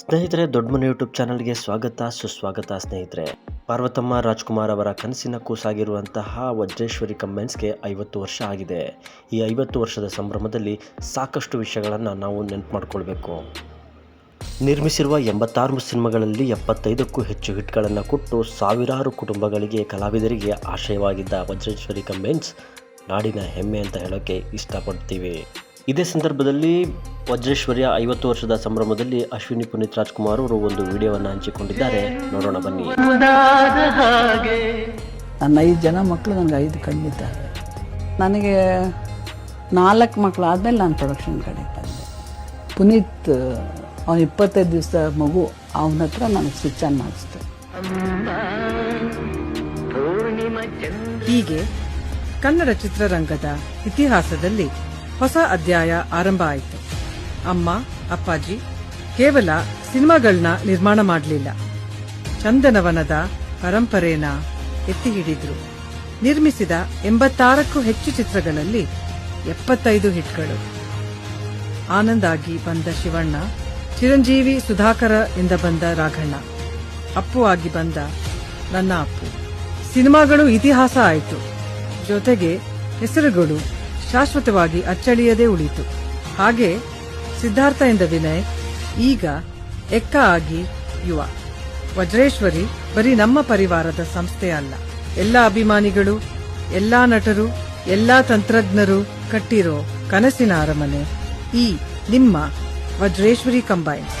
ಸ್ನೇಹಿತರೆ ದೊಡ್ಡ ಮನೆ ಯೂಟ್ಯೂಬ್ ಚಾನಲ್ಗೆ ಸ್ವಾಗತ, ಸುಸ್ವಾಗತ ಸ್ನೇಹಿತರೆ. ಪಾರ್ವತಮ್ಮ ರಾಜ್ಕುಮಾರ್ ಅವರ ಕನಸಿನ ಕೂಸಾಗಿರುವಂತಹ ವಜ್ರೇಶ್ವರಿ ಕಂಬೈನ್ಸ್ಗೆ ಐವತ್ತು ವರ್ಷ ಆಗಿದೆ. ಈ ಐವತ್ತು ವರ್ಷದ ಸಂಭ್ರಮದಲ್ಲಿ ಸಾಕಷ್ಟು ವಿಷಯಗಳನ್ನು ನಾವು ನೆನಪು ಮಾಡಿಕೊಳ್ಬೇಕು. ನಿರ್ಮಿಸಿರುವ ಎಂಬತ್ತಾರು ಸಿನಿಮಾಗಳಲ್ಲಿ ಎಪ್ಪತ್ತೈದಕ್ಕೂ ಹೆಚ್ಚು ಹಿಟ್ಗಳನ್ನು ಕೊಟ್ಟು ಸಾವಿರಾರು ಕುಟುಂಬಗಳಿಗೆ ಕಲಾವಿದರಿಗೆ ಆಶಯವಾಗಿದ್ದ ವಜ್ರೇಶ್ವರಿ ಕಂಬೈನ್ಸ್ ನಾಡಿನ ಹೆಮ್ಮೆ ಅಂತ ಹೇಳೋಕ್ಕೆ ಇಷ್ಟಪಡ್ತೀವಿ. ಇದೇ ಸಂದರ್ಭದಲ್ಲಿ ವಜ್ರೇಶ್ವರಿಯ ಐವತ್ತು ವರ್ಷದ ಸಂಭ್ರಮದಲ್ಲಿ ಅಶ್ವಿನಿ ಪುನೀತ್ ರಾಜ್ಕುಮಾರ್ ಅವರು ಒಂದು ವಿಡಿಯೋವನ್ನು ಹಂಚಿಕೊಂಡಿದ್ದಾರೆ. ನೋಡೋಣ ಬನ್ನಿ. ನನ್ನ ಐದು ಜನ ಮಕ್ಕಳು ನನಗೆ ಐದು ಕಣ್ಣಿದ್ದಾರೆ. ನನಗೆ ನಾಲ್ಕು ಮಕ್ಕಳು ಆದಮೇಲೆ ನಾನು ಪ್ರೊಡಕ್ಷನ್ ಕಡೆ ಬಂದೆ. ಪುನೀತ್ ಅವನು ಇಪ್ಪತ್ತೈದು ದಿವಸ ಮಗು ಅವನ ಹತ್ರ ನನಗೆ ಸ್ವಿಚ್ ಆನ್ ಮಾಡಿಸ್ತು ಹೀಗೆ ಕನ್ನಡ ಚಿತ್ರರಂಗದ ಇತಿಹಾಸದಲ್ಲಿ ಹೊಸ ಅಧ್ಯಾಯ ಆರಂಭ ಆಯಿತು. ಅಮ್ಮ, ಅಪ್ಪಾಜಿ, ಕೇವಲ ಸಿನಿಮಾಗಳನ್ನ ನಿರ್ಮಾಣ ಮಾಡಲಿಲ್ಲ. ಚಂದನವನದ ಪರಂಪರೆನ ಎತ್ತಿ ಹಿಡಿದ್ರು ನಿರ್ಮಿಸಿದ ಎಂಬತ್ತಾರಕ್ಕೂ ಹೆಚ್ಚು ಚಿತ್ರಗಳಲ್ಲಿ ಎಪ್ಪತ್ತೈದು ಹಿಟ್ಗಳು. ಆನಂದಾಗಿ ಬಂದ ಶಿವಣ್ಣ, ಚಿರಂಜೀವಿ ಸುಧಾಕರ ಇಂದ ಬಂದ ರಾಘಣ್ಣ. ಅಪ್ಪು ಆಗಿ ಬಂದ ನನ್ನ ಅಪ್ಪು. ಸಿನಿಮಾಗಳು ಇತಿಹಾಸ ಆಯಿತು. ಜೊತೆಗೆ ಹೆಸರುಗಳು ಶಾಶ್ವತವಾಗಿ ಅಚ್ಚಳಿಯದೇ ಉಳಿತು. ಹಾಗೆ ಸಿದ್ಧಾರ್ಥ ಎಂದ ವಿನಯ್, ಈಗ ಎಕ್ಕ ಆಗಿ ಯುವ. ವಜ್ರೇಶ್ವರಿ ಬರೀ ನಮ್ಮ ಪರಿವಾರದ ಸಂಸ್ಥೆ ಅಲ್ಲ. ಎಲ್ಲ ಅಭಿಮಾನಿಗಳು, ಎಲ್ಲಾ ನಟರು, ಎಲ್ಲಾ ತಂತ್ರಜ್ಞರು ಕಟ್ಟಿರೋ ಕನಸಿನ ಅರಮನೆ ಈ ನಿಮ್ಮ ವಜ್ರೇಶ್ವರಿ ಕಂಬೈನ್ಸ್